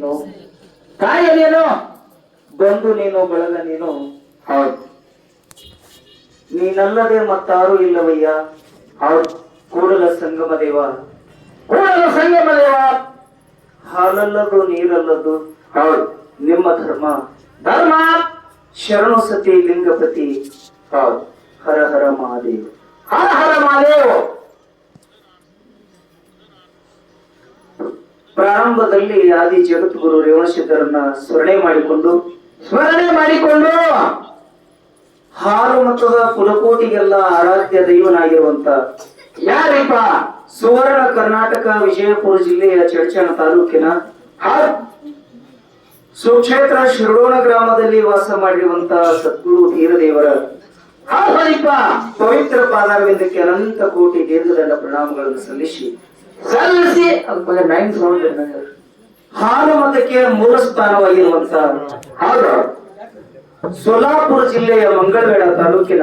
ನೀನು. ಕಾಯ ನೀನು. ಬಂಧು ನೀನು ಬಳಗ ನೀನು. ಹೌದು. ನೀನಲ್ಲದೆ ಮತ್ತಾರು ಇಲ್ಲವಯ್ಯ. ಹೌದು. ಕೂಡಲ ಸಂಗಮ ದೇವ. ಕೂಡಲ ಸಂಗಮ ದೇವ. ಹಾಲಲ್ಲದು, ನೀರಲ್ಲದು. ಹೌದು. ನಿಮ್ಮ ಧರ್ಮ. ಧರ್ಮ. ಶರಣು ಸತಿ ಲಿಂಗಪತಿ. ಹೌದು. ಹರ ಹರ ಮಹಾದೇವ. ಹರ ಹರ ಮಹಾದೇವ್. ಪ್ರಾರಂಭದಲ್ಲಿ ಆದಿ ಜಗದ್ಗುರು ರೇವಣಸಿದ್ಧರನ್ನ ಸ್ಮರಣೆ ಮಾಡಿಕೊಂಡು ಸ್ಮರಣೆ ಮಾಡಿಕೊಂಡು ಹಾಲು ಮತದ ಕುಲಕೋಟಿಗೆಲ್ಲ ಆರಾಧ್ಯ ದೈವನಾಗಿರುವಂತ ಯಾರಿಪ್ಪ? ಸುವರ್ಣ ಕರ್ನಾಟಕ ವಿಜಯಪುರ ಜಿಲ್ಲೆಯ ಚಡಚಣ ತಾಲೂಕಿನ ಸುಕ್ಷೇತ್ರ ಶಿರೋಣ ಗ್ರಾಮದಲ್ಲಿ ವಾಸ ಮಾಡಿರುವಂತ ಸದ್ಗುರು ಧೀರದೇವರ ಪವಿತ್ರ ಪಾದಾರವಿಂದಕ್ಕೆ ಅನಂತ ಕೋಟಿ ದೀರ್ಘದಂಡ ಪ್ರಣಾಮಗಳನ್ನು ಸಲ್ಲಿಸಿ. ಸಲ್ಲಿಸಿ ಅದಕ್ಕೆ ನೈನ್ ಸೌಂಡ್ ಹಾಲು ಮೂಲ ಸ್ಥಾನವಾಗಿರುವಂತ ಸೋಲಾಪುರ ಜಿಲ್ಲೆಯ ಮಂಗಳವೇಳ ತಾಲೂಕಿನ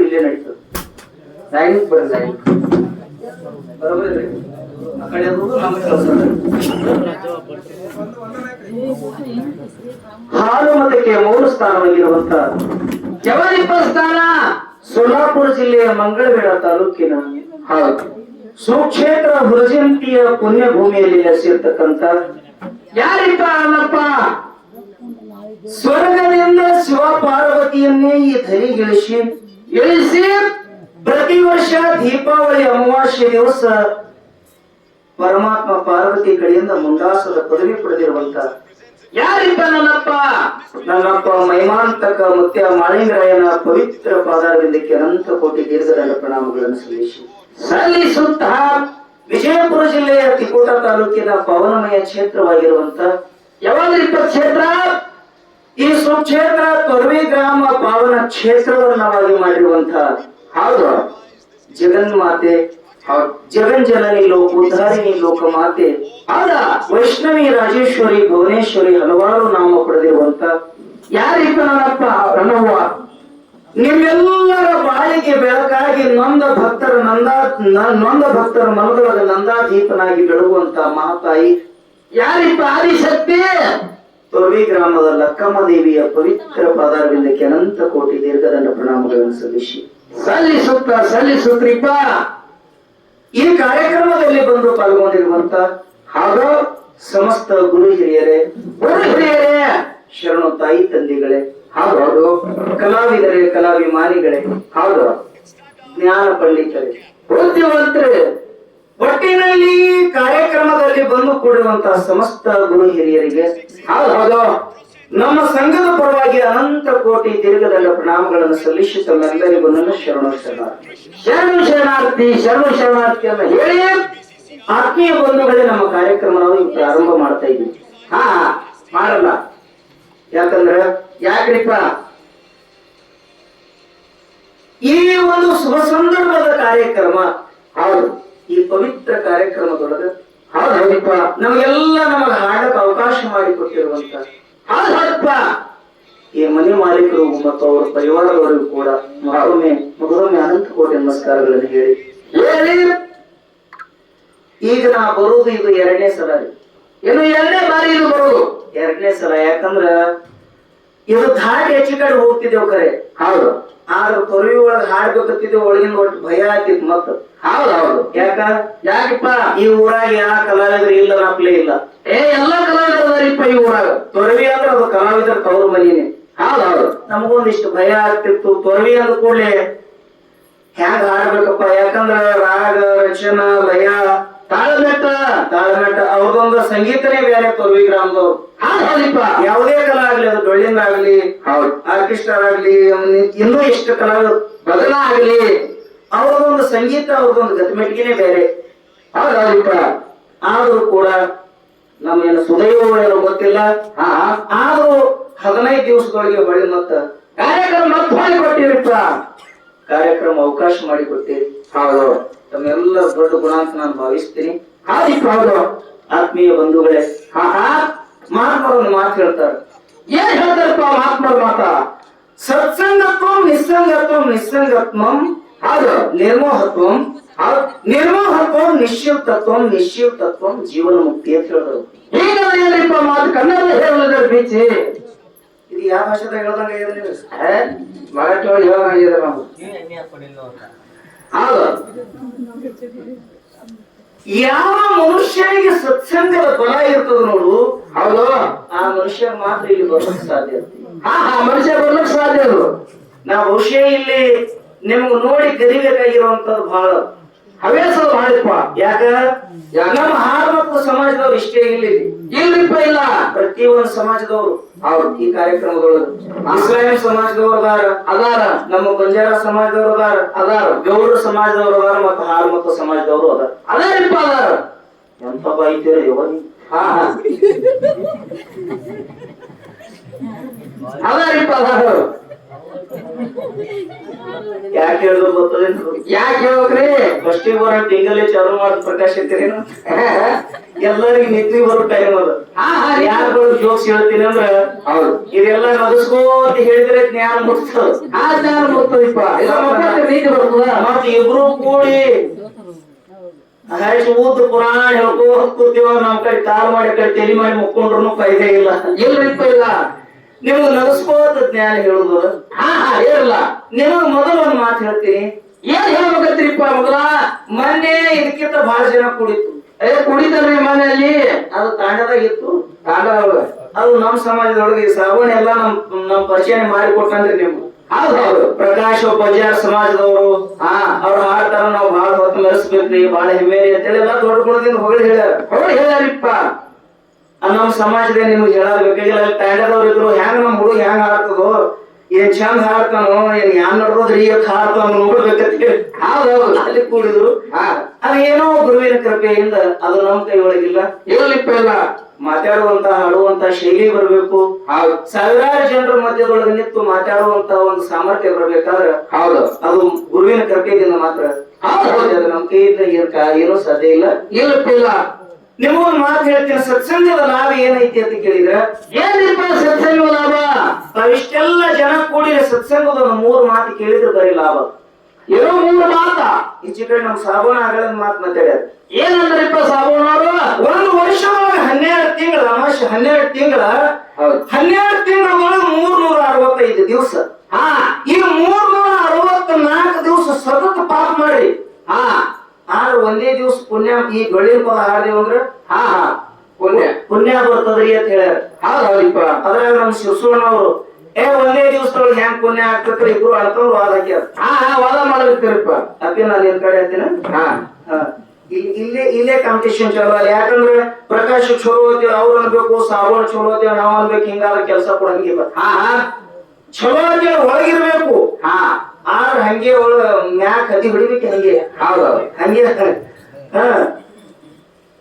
ಇಲ್ಲೇ ನಡೀತದೆ ನೈನ್ ಹಾಲು ಮತಕ್ಕೆ ಮೂರ ಸ್ಥಾನವಾಗಿರುವಂತ ಯಾವರಿಪ್ಪ ಸ್ಥಾನ ಸೋಲಾಪುರ ಜಿಲ್ಲೆಯ ಮಂಗಳವೇಳ ತಾಲೂಕಿನ ಹೌದು ಸುಕ್ಷೇತ್ರ ಹುರಜಂತಿಯ ಪುಣ್ಯ ಭೂಮಿಯಲ್ಲಿ ನೆಲೆಸಿರ್ತಕ್ಕಂಥ ಯಾರಿಪ್ಪ ಅಲ್ಲಪ್ಪ ಸ್ವರ್ಗದಿಂದ ಶಿವ ಪಾರ್ವತಿಯನ್ನೇ ಈ ಧರಿಗಿಳಿಸಿ ಇಳಿಸಿ ಪ್ರತಿ ವರ್ಷ ದೀಪಾವಳಿ ಅಮಾವಾಸ್ಯ ದಿವಸ ಪರಮಾತ್ಮ ಪಾರ್ವತಿ ಕಡೆಯಿಂದ ಮುಂಡಾಸದ ಪದವಿ ಪಡೆದಿರುವಂತ ಯಾರಿಪ್ಪ ನನ್ನಪ್ಪ? ನನ್ನಪ್ಪ ಮೈಮಾಂತಕ ಮತ್ತೆ ಮಾಳಿಂಗರಾಯನ ಪವಿತ್ರ ಪಾದಾರವಿಂದಕ್ಕೆ ಅನಂತ ಕೋಟಿ ದೀರ್ಘದ ಪ್ರಣಾಮಗಳನ್ನು ಸಲ್ಲಿಸಿ. ಸಲ್ಲಿಸುತ್ತ ವಿಜಯಪುರ ಜಿಲ್ಲೆಯ ತಿಕೋಟ ತಾಲೂಕಿನ ಪವನಮಯ ಕ್ಷೇತ್ರವಾಗಿರುವಂತ ಯಾವಾದ್ರಿಪ್ಪ ಕ್ಷೇತ್ರ. ಈ ಸುಕ್ಷೇತ್ರ ತೊರವಿ ಗ್ರಾಮ ಪಾವನ ಕ್ಷೇತ್ರವನ್ನವಾಗಿ ಮಾಡಿರುವಂತಹ ಹೌದು ಜಗನ್ಮಾತೆ ಹೌದು ಜಗಂಜನನಿ ಲೋಕ ಮಾತೆ. ಆದ ವೈಷ್ಣವಿ ರಾಜೇಶ್ವರಿ, ಭುವನೇಶ್ವರಿ ಹಲವಾರು ನಾಮ ಪಡೆದಿರುವಂತ ಯಾರಿಪ್ಪ ನನ್ನಪ್ಪ ನನ್ನವ್ವ ನಿಮ್ಮೆಲ್ಲರ ಬಾಳಿಗೆ ಬೆಳಕಾಗಿ ನೊಂದ ಭಕ್ತರ ನಂದಾ ನೊಂದ ಭಕ್ತರ ಮನದೊಳಗೆ ನಂದಾತೀತನಾಗಿ ಬೆಳಗುವಂತ ಮಹಾತಾಯಿ. ಯಾರಿಪ್ಪ ಆದಿಶಕ್ತಿ? ತೊರವಿ ಗ್ರಾಮದ ಲಕ್ಕಮ್ಮ ದೇವಿಯ ಪವಿತ್ರ ಪಾದಾರವಿಂದಕ್ಕೆ ಅನಂತ ಕೋಟಿ ದೀರ್ಘದಂಡ ಪ್ರಣಾಮಗಳನ್ನು ಸಲ್ಲಿಸಿ. ಸಲ್ಲಿಸುತ್ತ ಸಲ್ಲಿಸುತ್ರಿಪ್ಪ. ಈ ಕಾರ್ಯಕ್ರಮದಲ್ಲಿ ಬಂದು ಪಾಲ್ಗೊಂಡಿರುವಂತ ಹಾಗೂ ಸಮಸ್ತ ಗುರು ಹಿರಿಯರೇ ಗುರು ಹಿರಿಯರೇ, ಶರಣು ತಾಯಿ ತಂದೆಗಳೇ ಹೌದು. ಹೌದು ಕಲಾವಿದರೇ ಕಲಾಭಿಮಾನಿಗಳೇ. ಹೌದು. ಜ್ಞಾನ ಪಂಡಿತರೇ ಬುದ್ಧಿವಂತರೇ, ಒಟ್ಟಿನಲ್ಲಿ ಕಾರ್ಯಕ್ರಮದಲ್ಲಿ ಬಂದು ಕೂಡಿರುವಂತಹ ಸಮಸ್ತ ಗುರು ಹಿರಿಯರಿಗೆ ಹೌದು ನಮ್ಮ ಸಂಘದ ಪರವಾಗಿ ಅನಂತ ಕೋಟಿ ದೀರ್ಘದಂಡ ಪ್ರಣಾಮಗಳನ್ನು ಸಲ್ಲಿಸಿ ತಮ್ಮೆಲ್ಲರಿಗೂ ನನ್ನ ಶರಣ ಶರಣ ಶರಣು ಶರಣಾರ್ಥಿ ಶರಣು ಶರಣಾರ್ಥಿ ಅಂತ ಹೇಳಿ. ಆತ್ಮೀಯ ಬಂಧುಗಳೇ, ನಮ್ಮ ಕಾರ್ಯಕ್ರಮವನ್ನು ಪ್ರಾರಂಭ ಮಾಡ್ತಾ ಇದ್ವಿ ಹಾ, ಮಾಡಲ್ಲ. ಯಾಕಂದ್ರೆ ಯಾಕ್ರಿಪ್ಪ? ಈ ಒಂದು ಶುಭ ಸಂದರ್ಭದ ಕಾರ್ಯಕ್ರಮ, ಹೌದು, ಈ ಪವಿತ್ರ ಕಾರ್ಯಕ್ರಮದೊಳಗ. ಹೌದು ಹೌದಪ್ಪ, ನಮಗೆಲ್ಲ ನಮಗ ಹಾಡಕ್ಕೆ ಅವಕಾಶ ಮಾಡಿಕೊಟ್ಟಿರುವಂತ ಹೌದು ಹೌದಪ್ಪ. ಈ ಮನೆ ಮಾಲೀಕರು ಮತ್ತು ಅವರ ಪರಿವಾರದವರಿಗೂ ಕೂಡ ಮತ್ತೊಮ್ಮೆ ಮಗದೊಮ್ಮೆ ಅನಂತ ಕೋಟಿ ನಮಸ್ಕಾರಗಳನ್ನು ಹೇಳಿ. ಈಗ ನಾ ಬರುವುದು ಇದು ಎರಡನೇ ಸಲ ಇನ್ನು ಎರಡನೇ ಬಾರಿ ಇದು ಬರುವುದು. ಎರಡನೇ ಸಲ ಯಾಕಂದ್ರ ಇದು ಧಾಟಿ ಹೆಚ್ಚು ಕಡೆ ಹೋಗ್ತಿದ್ದೇವು ಖರೆ ಹೌದು. ಆದ್ರೆ ತೊರವಿ ಒಳಗ ಹಾಡ್ಬೇಕತ್ತಿದ್ದೇವೆ ಒಳಗಿನ ಒಟ್ಟು ಭಯ ಆಗ್ತಿತ್ತು ಮತ್ತ. ಹೌದು ಹೌದು. ಯಾಕ? ಯಾಕಪ್ಪ? ಈ ಊರಾಗ ಯಾವ ಕಲಾವಿದ್ರು ಇಲ್ಲ ನಪ್ಲೆ ಇಲ್ಲ. ಏ ಎಲ್ಲ ಕಲಾವಿದರಿಪ್ಪ ಈ ಊರಾಗ. ತೊರವಿ ಅಂದ್ರೆ ಅದು ಕಲಾವಿದರ ತವರು ಮನಿನೇ. ಹೌದು ಹೌದು. ನಮಗೊಂದಿಷ್ಟು ಭಯ ಆಗ್ತಿತ್ತು. ತೊರವಿ ಅಂದ ಕೂಡಲೇ ಹ್ಯಾಗ ಹಾಡ್ಬೇಕಪ್ಪ? ಯಾಕಂದ್ರ ರಾಗ ರಚನಾ ಲಯ ತಾಳಮೆಟ್ಟ ತಾಳಮೆಟ್ಟ ಅವ್ರದೊಂದು ಸಂಗೀತನೇ ಬೇರೆ ತೊರ್ವಿ ಗ್ರಾಮದವ್ರು. ಯಾವುದೇ ಕಲಾ ಆಗ್ಲಿ ಅದು ಡೊಳ್ಳಿಂದ ಆಗ್ಲಿ ಹೌದು ಆರ್ಕೆಸ್ಟ್ರಾ ಆಗ್ಲಿ ಇನ್ನೂ ಎಷ್ಟು ಕಲಾ ಬದಲ ಆಗ್ಲಿ ಅವ್ರದೊಂದು ಸಂಗೀತ ಅವ್ರದೊಂದು ಗತಿಮೆಟ್ಟಿಗೆನೇ ಬೇರೆ. ಹೌದು ಹೌದಿಪ್ಪ. ಆದ್ರೂ ಕೂಡ ನಮ್ಗೇನು ಸುದೈವ ಏನೋ ಗೊತ್ತಿಲ್ಲ. ಆದ್ರೂ ಹದಿನೈದು ದಿವಸದೊಳಗೆ ಹೊಳ್ಳಿ ಮತ್ತ ಕಾರ್ಯಕ್ರಮ ಮತ್ತೆ ಮಾಡಿ ಕೊಟ್ಟಿರಿಪ್ಪ ಕಾರ್ಯಕ್ರಮ ಅವಕಾಶ ಮಾಡಿಕೊಟ್ಟಿರಿ ಹೌದು. ತಮ್ಮೆಲ್ಲ ದೊಡ್ಡ ಗುಣ ಅಂತ ನಾನು ಭಾವಿಸ್ತೀನಿ. ಆದಿತ್ತು ಹೌದು. ಆತ್ಮೀಯ ಬಂಧುಗಳೇ ಹಾ ಹಾ. ಮಹಾತ್ಮರೊಂದು ಮಾತು ಹೇಳ್ತಾರೆ. ಏನ್ ಹೇಳ್ತಾರಪ್ಪ ಮಹಾತ್ಮರ ಮಾತ? ಸತ್ಸಂಗತ್ವಂ ನಿಸ್ಸಂಗತ್ವಂ ನಿಸ್ಸಂಗತ್ವಂ ಹೌದು. ನಿರ್ಮೋಹತ್ವಂ ನಿರ್ಮೋಹತ್ವ ನಿಶ್ಚಿತತ್ವಂ ನಿಶ್ಚಿತತ್ವಂ ಜೀವನ ಮುಕ್ತಿ ಅಂತ ಹೇಳಿದ್ರು ಈಗ ಕನ್ನಡ ಹೇಳಿದ್ರೆ ಬೀಚಿ ಇದು ಯಾವ ಭಾಷೆದಾಗ ಹೇಳ್ದಂಗ ಮರಾಠಿ ಒಳಗೆ ಹೇಳಂಗಿದೆ ನಾವು? ಯಾವ ಮನುಷ್ಯನಿಗೆ ಸತ್ಸಂಗದ ಫಲ ಇರ್ತದ ನೋಡು ಹೌದು. ಆ ಮನುಷ್ಯ ಮಾತ್ರ ಇಲ್ಲಿ ಬರ್ಲಿಕ್ಕೆ ಸಾಧ್ಯ ಹಾ ಆ ಮನುಷ್ಯ ಬರ್ಲಿಕ್ಕೆ ಸಾಧ್ಯ ಅದು ನಾ ಬಹುಶಃ ಇಲ್ಲಿ ನಿಮ್ಗೆ ನೋಡಿ ಕರಿಬೇಕಾಗಿರುವಂತದ್ದು ಬಹಳ. ಹವ್ಯಾಸ ಮಾಡಿಪ್ಪ ಯಾಕ? ನಮ್ಮ ಹಾರ್ಮಕ್ಕ ಸಮಾಜದವ್ರು ಇಷ್ಟೇ ಇಲ್ಲಿ ಇಲ್ರಿಪ್ಪ ಇಲ್ಲ. ಪ್ರತಿಯೊಂದು ಸಮಾಜದವರು ಅವ್ರ ಈ ಕಾರ್ಯಕ್ರಮಗಳು ಇಸ್ಲಾಂ ಸಮಾಜದವರು ಅದಾರ ಅದಾರ. ನಮ್ಮ ಬಂಜಾರ ಸಮಾಜದವರು ಅದಾರ ಅದಾರ. ಗೌಡ ಸಮಾಜದವರು ಅದಾರ ಮತ್ತ ಹಾರ್ಮಕ್ಕ ಸಮಾಜದವರು ಅದಾರ. ಅದಾರಿಪ್ಪ ಅದಾರ. ಎಂತ ಬೈತೀರ ಹಾ. ಅದಾರಿಪ್ಪ ಅದಾರ. ಯಾಕೆ ಹೇಳಿದ್ರು ಗೊತ್ತದೇನು ಯಾಕೆ ಹೇಳ್ಬೇಕ್ರಿ? ಫಸ್ಟ್ ಬರೋ ಟಿಂಗಲ್ಲಿ ಚಾಲು ಮಾಡಿ ಪ್ರಕಾಶ್ ಇರ್ತೀರೇನು ಎಲ್ಲರಿಗೆ ನಿದ್ದೆ ಬರೋ ಟೈಮ್ ಅದ. ಯಾರು ಜೋಕ್ಸ್ ಹೇಳ್ತೀನಿ ಅಂದ್ರ ಹೌದು. ಇದೆಲ್ಲ ನಗಸ್ಕೋತ ಹೇಳಿದ್ರೆ ಜ್ಞಾನ ಮುಟ್ತದ. ಆ ಜ್ಞಾನ ಮಕ್ಕಳಿಗೆ ನೀತಿ ಬರ್ತದ. ಮತ್ ಇಬ್ರು ಕೂಡಿ ಹಾಯ್ಸಿ ಊದ್ ಪುರಾಣ ಹೇಳ್ಕೋ ಕೂತೀವ ನಮ್ ಕಡೆ ಕಾಲ್ ಮಾಡಿ ಕಡೆ ತಲೆ ಮಾಡಿ ಮುಕ್ಕೊಂಡ್ರು ಫೈದೆ ಇಲ್ಲ. ಇಲ್ರಿಪ್ಪ ಇಲ್ಲ. ನಿಮ್ಗೆ ನಗಸ್ಕೋತ ಜ್ಞಾನ ಹೇಳುದು ಹಾ ಹಾ ಹೇಳಲ್ಲ. ನಿಮಗ ಮೊದಲು ಒಂದು ಮಾತು ಹೇಳ್ತೀನಿ. ಏನ್ ಹೇಳ್ಬೇಕತ್ರಿಪ್ಪ ಮೊದಲ? ಮೊನ್ನೆ ಇದಕ್ಕಿಂತ ಬಹಳ ಜನ ಕುಡಿತು ಏ ಕುಡಿತಾರ್ರಿ ಮನೆಯಲ್ಲಿ? ಅದು ತಾಂಡದಾಗ ಇತ್ತು. ತಾಂಡ ಅದು ನಮ್ಮ ಸಮಾಜದೊಳಗೆ ಸಾಬೂನ್ ಎಲ್ಲ ನಮ್ ನಮ್ ಪರಿಚಯ ಮಾಡಿ ಕೊಟ್ಟಂದ್ರಿ ನೀವು. ಹೌದು ಹೌದು. ಪ್ರಕಾಶ್ ಬಜಾರ್ ಸಮಾಜದವರು ಹಾ. ಅವ್ರು ಹಾಡ್ತಾರ ನಾವು ಬಹಳ ಹೊತ್ತು ಮೆರೆಸ್ಬೇಕ್ರಿ ಬಹಳ ಹೆಮ್ಮೆ ಅಂತೇಳಿ ಎಲ್ಲ ದೊಡ್ಡ ಗುಣದಿಂದ ಹೊಗಳು ಹೇಳ್ಯಾರ. ಹೊಗಳು ಹೇಳ್ಯಾರಿಪ್ಪ. ಆ ನಮ್ಮ ಸಮಾಜದ ನಿಮ್ಗೆ ಹೇಳೋದ್ ಬೇಕಾಗಿಲ್ಲ. ತಂಡದವ್ರು ಇದ್ರು ಹೆಂಗ್ ನಮ್ ಹುಡುಗ ಹೆಂಗ್ ಹಾಡ್ತದೋ ಏನ್ ಚಂದ ಹಾಡ್ತಾನೋ ಏನ್ ಯಾನ್ ನಡ್ದೋದ್ರಿ ಇವತ್ತು ಹಾಡ್ತಾನ ನೋಡ್ಬೇಕಂತ ಹೇಳಿ. ಹೌದು ಹೌದು ಅಲ್ಲಿ ಕೂಡಿದ್ರು. ಹಾ. ಅದೇನೋ ಗುರುವಿನ ಕೃಪೆಯಿಂದ ಅದು ನಮ್ ಕೈ ಒಳಗಿಲ್ಲ ಇರ್ಲಿಪ್ಪ ಇಲ್ಲ ಮಾತಾಡುವಂತ ಹಾಡುವಂತ ಶೈಲಿ ಬರಬೇಕು. ಹೌದು. ಸಾವಿರಾರು ಜನರ ಮಧ್ಯದೊಳಗೆ ನಿಂತು ಮಾತಾಡುವಂತ ಒಂದು ಸಾಮರ್ಥ್ಯ ಬರಬೇಕಾದ್ರೆ ಹೌದು. ಅದು ಗುರುವಿನ ಕೃಪೆಯಿಂದ ಮಾತ್ರ. ಅದು ನಮ್ಮ ಕೈಯಿಂದ ಏನ್ ಏನೂ ಸಾಧ್ಯ ಇಲ್ಲ. ಇಲ್ಲಪ್ಪ ಇಲ್ಲ ನಿಮಗೊಂದು ಮಾತು ಹೇಳ್ತೀನಿ ಸತ್ಸಂಗದ ಲಾಭ ಏನೈತಿ ಅಂತ ಕೇಳಿದ್ರೆ ಏನ್ರಿಪ್ಪ ಸತ್ಸಂಗ ಲಾಭ? ನಾವಿಷ್ಟೆಲ್ಲ ಜನ ಕೂಡಿ ಸತ್ಸಂಗದ ಮೂರು ಮಾತು ಕೇಳಿದ್ರೆ ಬರೀ ಲಾಭ. ಏನೋ ಮೂರು ಮಾತ? ಈಚೆ ಕಡೆ ನಮ್ ಸಾಬೂನ ಆಗಲ್ಲ ಮಾತು ಮಾತಾಡ್ಯಾರ. ಏನಂದ್ರಿಪ್ಪ ಸಾಬೂನವರು ಒಂದು ವರ್ಷದೊಳಗೆ ಹನ್ನೆರಡು ತಿಂಗಳ ಅಮಾಶ ಹನ್ನೆರಡು ತಿಂಗಳ ಹನ್ನೆರಡು ತಿಂಗಳೊಳಗೆ ಮೂರ್ನೂರ ಅರವತ್ತೈದು ದಿವಸ. ಹಾ. ಈಗ ಮೂರ್ನೂರ ಅರವತ್ತ ನಾಲ್ಕು ದಿವಸ ಸತತ ಪಾಪ ಮಾಡ್ರಿ. ಹಾ. ಆದ್ರೆ ಒಂದೇ ದಿವಸ ಪುಣ್ಯ ಈ ಗೊಳ್ಳಿನ ಪದ ಹಾಡಿದೆವು ಅಂದ್ರ ಹಾ ಹಾ ಪುಣ್ಯ. ಪುಣ್ಯ ಬರ್ತದ್ರಿ ಅಂತ ಹೇಳ್ಯಾರ. ಹೌದು ಹೌದಿಪ್ಪ ಅದ್ರಾಗ ನಮ್ ಶಿವಸೂರ್ಣವ್ರು ಏ ಒಂದೇ ದಿವಸದೊಳಗೆ ಹೆಂಗ್ ಪುಣ್ಯ ಆಗ್ತತ್ರಿ ಇಬ್ರು? ಅಳ್ತವ್ರು ವಾದ ಹಾಕ್ಯಾರ. ಹಾ ಹಾ ವಾದ ಮಾಡ್ಬೇಕ್ರಿಪ್ಪ ಅಪ್ಪಿ ನಾನು ಏನ್ ಕಡೆ ಅತ್ತಿನ ಹಾ. ಹಾ. ಇಲ್ಲಿ ಇಲ್ಲೇ ಇಲ್ಲೇ ಕಾಂಪಿಟೇಷನ್ ಚಲೋ ಅಲ್ಲ ಯಾಕಂದ್ರೆ ಪ್ರಕಾಶ್ ಚಲೋ ಹೋಗ್ತೀವಿ ಅವ್ರು ಅನ್ಬೇಕು ಸಾಬೂನ್ ಚಲೋ ಹೋಗ್ತೀವಿ ನಾವ್ ಅನ್ಬೇಕು ಹಿಂಗಾದ್ರೆ ಕೆಲಸ ಕೊಡಂಗಿಲ್ಲ. ಹಾ ಹಾ. ಚಲೋ ಹೋಗ್ತೀವಿ ಒಳಗಿರ್ಬೇಕು. ಹಾ. ಆದ್ರೆ ಹಂಗೆ ಒಳ ಮ್ಯಾಕ್ ಹದಿ ಹೊಡಿಬೇಕು ಹಂಗೆ. ಹೌದು. ಹಂಗೆ. ಹಾ.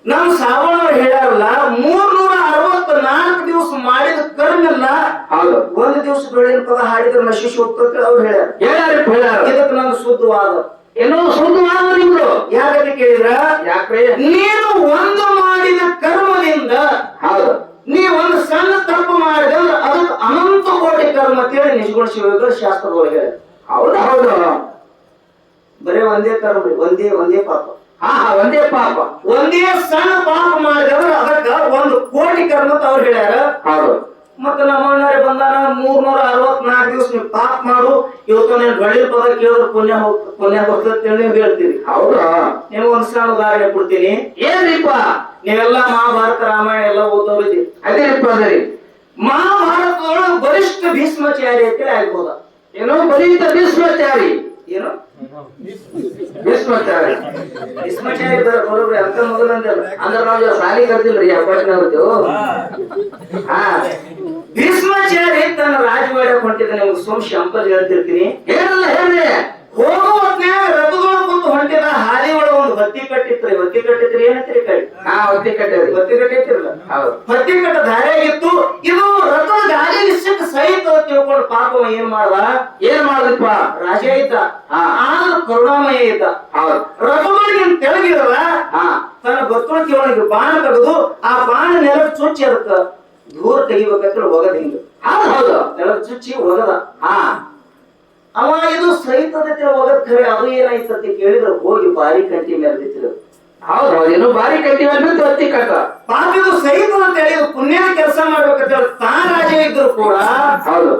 ನಮ್ ಸಾಬೂನವ್ರು ಹೇಳ್ಯಾರಲ್ಲ ಮೂರ್ನೂರ ಅರವತ್ ನಾಲ್ಕು ದಿವಸ ಮಾಡಿದ ಕರ್ಮಲ್ಲ ಹೌದು. ಒಂದು ದಿವಸ ಬೆಳಿನ ಪದ ಹಾಡಿದ್ರೆ ನಶಿಸಿ ಹೋಗ್ತದೆ ಅವ್ರು ಹೇಳ್ಯಾರ. ಹೇಳ್ಯಾರಿಪ್ಪ ಹೇಳ್ಯಾರ. ಇದಕ್ಕೆ ನಂದು ಶುದ್ಧವಾದ. ಏನೋ ಶುದ್ಧವಾದ ನಿಮ್ದು. ಯಾಕಂತ ಕೇಳಿದ್ರ? ಯಾಕ್ರಿ? ನೀನು ಒಂದು ಮಾಡಿದ ಕರ್ಮದಿಂದ ಹೌದು. ನೀ ಒಂದು ಸಣ್ಣ ತಪ್ಪು ಮಾಡಿದ್ರೆ ಅದಕ್ಕೆ ಅನಂತ ಕೋಟಿ ಕರ್ಮ ಅಂತೇಳಿ ನಿಜಗೊಳಿಸಿ ಶಾಸ್ತ್ರದೊಳಗೆ. ಹೌದು ಹೌದು. ಬರೇ ಒಂದೇ ತರ ಒಂದೇ ಒಂದೇ ಪಾಪ. ಹಾ ಹಾ ಒಂದೇ ಪಾಪ. ಒಂದೇ ಸಣ್ಣ ಪಾಪ ಮಾಡಿದ್ರೆ ಅದಕ್ಕ ಒಂದು ಕೋಟಿ ಕರ್ಮ ಅಂತ ಅವ್ರು ಹೇಳ್ಯಾರ. ಹೌದು. ಮತ್ತೆ ನಮ್ಮ ಅಣ್ಣರೇ ಬಂದಾನ ಮೂರ್ನೂರ ಅರವತ್ನಾಲ್ಕು ದಿವಸ ನೀವು ಪಾಪ ಮಾಡು ಇವತ್ತು ನೀನು ಗಳಿಲ್ ಪದ ಕೇಳಿದ್ರೆ ಪುಣ್ಯ ಪುಣ್ಯ ಬರ್ತದೆ ನೀವು ಹೇಳ್ತೀರಿ. ಹೌದಾ. ನಿಮ್ಗೆ ಒಂದ್ ಸಣ್ಣ ಉದಾಹರಣೆ ಕೊಡ್ತೀನಿ. ಏನ್ರಿಪ್ಪ? ನೀವೆಲ್ಲ ಮಹಾಭಾರತ ರಾಮಾಯಣ ಎಲ್ಲ ಓದೋರಿದ್ದೀರಿ ಅದೇ ಅದರಿ. ಮಹಾಭಾರತದೊಳಗೆ ಬರಿಷ್ಠ ಭೀಷ್ಮಚಾರಿ ಅಂತೇಳಿ ಆಗ್ಬೋದ ಏನೋ ಬರೀತ ಭೀಷ್ಮಾಚಾರಿ ಏನು? ಭೀಷ್ಮಾಚಾರಿ ಭೀಷ್ಮಾಚಾರಿ ಬರೋಬ್ರಿ ಅಂತ ಮೊದಲಂದಲ್ಲ ಅಂದ್ರೆ ನಾವು ಸಾಲಿ ಕರ್ತಿಲ್ರಿ ಅಪ್ಪನವ್ರದ್ದು ಹಾ. ಭೀಷ್ಮಾಚಾರಿ ತನ್ನ ರಾಜವಾಡ ಹೊಂಟಿದ ನಿಮ್ಗೆ ಸುಮ್ ಶಂಪಲ್ ಹೇಳ್ತಿರ್ತೀನಿ. ಹೇಳಲ್ಲ ಹೇಳ್ರಿ ಹೋಗೋ ಹೊತ್ನ್ಯಾಗ ರಥದೊಳಗೆ ಕುಂತು ಹೊಂಟಿದ ಹಾದಿ ಒಳಗೆ ಒಂದು ಕಟ್ಟಿತ್ರಿ ಹೊತ್ತಿ ಕಟ್ಟಿತ್ರಿ ಏನಂತೀರಿ ಕೈ ಹಾ ಹೊತ್ತಿ ಕಟ್ಟಿದ್ರಿ. ಹೊತ್ತಿ ಕಟ್ಟಿತ್ತಿರಲ್ಲ ಹೌದು. ಹೊತ್ತಿ ಕಟ್ಟ ದಾರಿಯಾಗಿತ್ತು. ಇದು ರಥದ ಗಾಲಿ ನಿಶ್ಚಿತ ಸಹಿತ ತಿಳ್ಕೊಂಡು ಪಾಪ ಏನ್ ಮಾಡ್ದ ಏನ್ ಮಾಡುದಪ್ಪ ರಾಜ ಇದ್ದ. ಆದ್ರೂ ಕರುಣಾಮಯ ಇದ್ದ. ಹೌದು. ರಥದೊಳಗೆ ತೆಳಗಿರಲ್ಲ ತನ್ನ ಭಕ್ತೊಳಗೆ ಒಳಗೆ ಬಾಣ ತೆಗೆದು ಆ ಬಾಣ ನೆಲ ಚುಚ್ಚಿ ಅದಕ್ಕ ದೂರ ತೆಗಿಬೇಕಂತ ಒಗದ ಹಿಂಗ. ಹೌದು ಹೌದು. ನೆಲ ಚುಚ್ಚಿ ಹೋಗದ. ಹಾ. ಅವ ಇದು ಸಹಿತದ ಒಗದ್ ಖರೆ. ಅದು ಏನಾಯ್ತಂತ ಕೇಳಿದ್ರೆ ಹೋಗಿ ಬಾರಿ ಕಂಟಿ ಮೇಲೆ ಹೌದು ಏನು ಬಾರಿ ಕಟ್ಟಿವೆ ಅನ್ನೋದು ಹತ್ತಿ ಕಟ್ಟ ಪಾಪಿಗೂ ಸಹಿತು ಅಂತ ಹೇಳಿ ಪುಣ್ಯ ಕೆಲಸ ಮಾಡ್ಬೇಕಂತ ಹೇಳಿ ತಾನ್ ರಾಜ ಇದ್ರು ಕೂಡ ಹೌದು.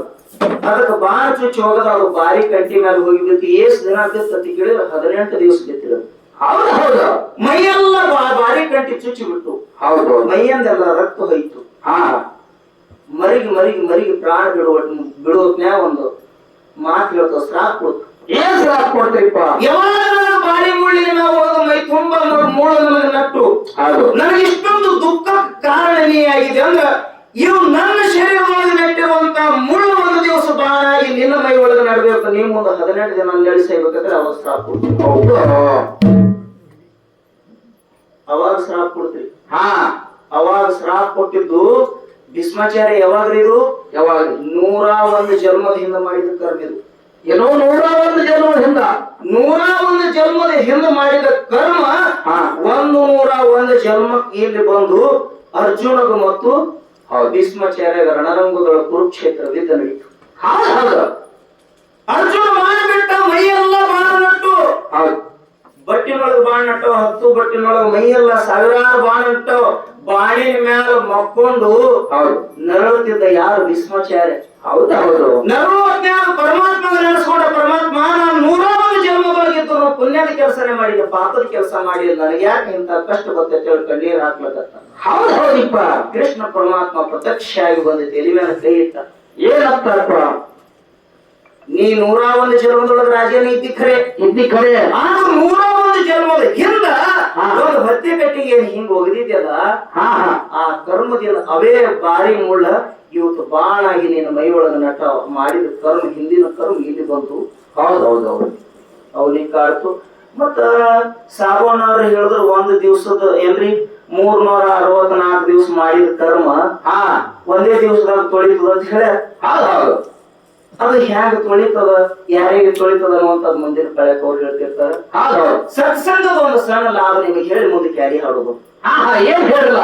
ಅದಕ್ಕೆ ಬಾರ ಚುಚ್ಚಿ ಹೋಗದ ಅವ್ರು ಬಾರಿ ಕಟ್ಟಿ ಮೇಲೆ ಹೋಗಿ ಬಿತ್ತು ಏಸ್ ದಿನ ಬಿತ್ತು ಅಂತ ಕೇಳಿದ್ರೆ ಹದಿನೆಂಟು ದಿವಸ ಬಿತ್ತಿದ್ರು. ಹೌದು ಹೌದು. ಮೈಯೆಲ್ಲ ಬಾರಿ ಕಂಟಿ ಚುಚ್ಚಿ ಬಿಟ್ಟು. ಹೌದು ಮೈಯಂದೆಲ್ಲ ರಕ್ತ ಹೋಯ್ತು. ಹಾ. ಮರಿಗೆ ಮರಿಗೆ ಮರಿಗೆ ಪ್ರಾಣ ಬಿಡುವ ಬಿಡುವತ್ನ್ಯಾಗ ಒಂದು ಮಾತು ಹೇಳ್ತಾವ ಸ್ರಾಕ್ ಕೊಡ್ತು. ಏನ್ ಶ್ರಾಪ್ ಕೊಡ್ತೀರಿಪ್ಪ? ಯಾವಾಗ ಬಾಡಿ ಮುಳ್ಳಿನ ನಾವು ಮೈ ತುಂಬಾ ಮೂಳ ನನಗೆ ನಟ್ಟು ನನಗೆ ಇಷ್ಟೊಂದು ದುಃಖ ಕಾರಣನೀಯಾಗಿದೆ ಅಂದ್ರೆ ಇವು ನನ್ನ ಶರೀರದೊಳಗೆ ನೆಟ್ಟಿರುವಂತ ಮುಳ್ಳು ಒಂದು ದಿವಸ ಬಾರಾಗಿ ನಿನ್ನ ಮೈ ಒಳಗೆ ನಡೆದಿರುತ್ತೆ ನೀವು ಮುಂದೆ ಹದಿನೆಂಟು ದಿನ ನಡೆಸಬೇಕಾದ್ರೆ ಅವಾಗ ಶ್ರಾಪ್ ಕೊಡ್ತೀವಿ ಅವಾಗ ಶ್ರಾಪ್ ಕೊಡ್ತೀರಿ ಹಾ. ಅವಾಗ ಶ್ರಾಪ್ ಕೊಟ್ಟಿದ್ದು ಭೀಷ್ಮಾಚಾರ್ಯ ಯಾವಾಗ್ರಿ ಇದು ಯಾವಾಗ? ನೂರ ಒಂದು ಜನ್ಮದ ಹಿಂದೆ ಮಾಡಿದ ಕರ್ಮ ಇದು ಏನೋ ನೂರ ಒಂದು ಜನ್ಮದಿಂದ ನೂರ ಒಂದು ಜನ್ಮದ ಹಿಂದ ಮಾಡಿದ ಕರ್ಮ. ಒಂದು ನೂರ ಒಂದು ಜನ್ಮ ಇಲ್ಲಿ ಬಂದು ಅರ್ಜುನಗ ಮತ್ತು ಹೌದು ಭೀಷ್ಮಾಚಾರ್ಯ ರಣರಂಗಗಳ ಕುರುಕ್ಷೇತ್ರ ಯುದ್ಧ ನಡೀತು. ಹೌದು ಹೌದು. ಅರ್ಜುನ ಮಾಡಿಬಿಟ್ಟ ಮೈಯೆಲ್ಲ ಬಾಣ ನಟ್ಟು ಹೌದು. ಬಟ್ಟಿನೊಳಗೆ ಬಾಣಟ್ಟು ಹತ್ತು ಬಟ್ಟಿನೊಳಗೆ ಮೈಯೆಲ್ಲ ಸಾವಿರಾರು ಬಾಣಟ್ಟು ಬಾಣಿನ ಮ್ಯಾಲ ಮಕ್ಕೊಂಡು ಹೌದು. ನರಳುತ್ತಿದ್ದ ಯಾರು ಭೀಷ್ಮಾಚಾರ್ಯ? ಹೌದು ಹೌದು. ನರಳುವ ಪರಮಾತ್ಮ ನಾನು ನೂರಾರು ಜನ್ಮದೊಳಗಿದ್ದು ನಾವು ಪುಣ್ಯದ ಕೆಲಸನೇ ಮಾಡಿದ ಪಾಪದ ಕೆಲಸ ಮಾಡಿಲ್ಲ. ನನಗೆ ಯಾಕೆ ಇಂತ ಕಷ್ಟ ಬರ್ತೈತೆ ಹೇಳಿ ಕಣ್ಣೀರ್ ಹಾಕ್ಲತ್ತ ಹೌದು ಹೌದಿಪ್ಪ. ಕೃಷ್ಣ ಪರಮಾತ್ಮ ಪ್ರತ್ಯಕ್ಷ ಆಗಿ ಬಂದ ಎಲಿ ಮೇಲೆ ಕೈ ಇಟ್ಟ. ಏನಪ್ಪ? ನೀ ನೂರ ಒಂದು ಜನ್ಮದೊಳಗ ರಾಜನೇ ಇದ್ದಿ ಖರೆ. ಇದ್ದಿ ಖರೆ. ಆ ನೂರ ಒಂದು ಜನ್ಮದ ಹಿಂದ. ಒಂದು ಹತ್ತಿ ಕಟ್ಟಿಗೆ ಹಿಂಗ್ ಒಗದಿದ್ಯಲ್ಲ ಆ ಕರ್ಮದಿಂದ ಅವೇ ಬಾರಿ ಮುಳ್ಳ. ಇವತ್ತು ಬಾಳಾಗಿ ನಿನ್ನ ಮೈ ಒಳಗ ನಟ ಮಾಡಿದ ಕರ್ಮ ಹಿಂದಿನ ಕರ್ಮ ಇಲ್ಲಿ ಬಂತು. ಹೌದು ಹೌದು ಹೌದು. ಅವನಿಗೆ ಕಾಡ್ತು ಮತ್ತ ಸಾಗೋಣ ಅವ್ರು ಹೇಳಿದ್ರು ಒಂದ್ ದಿವ್ಸದ ಏನ್ರಿ? ಮೂರ್ನೂರ ಅರವತ್ನಾಲ್ಕು ದಿವ್ಸ ಮಾಡಿದ ಕರ್ಮ ಹಾ ಒಂದೇ ದಿವ್ಸದಾಗ ತೊಳಿತದ ಅಂತ ಹೇಳ ಹೌದು ಅದು ಹ್ಯಾಂಗ ತೊಳಿತದ? ಯಾರಿಗೆ ತೊಳಿತದ ಅನ್ನುವಂಥದ್ದು ಮುಂದಿನ ಕಳೆಕ್ ಅವ್ರು ಹೇಳ್ತಿರ್ತಾರ ಸತ್ಸಂಗದ ಒಂದು ಸಣ್ಣ ಲಾಭ ನಿಮಗೆ ಹೇಳಿ ಮುಂದೆ ಕ್ಯಾರಿ ಹಾಡುದು. ಹಾ ಹಾ ಏನ್ ಹೇಳಲ್ಲ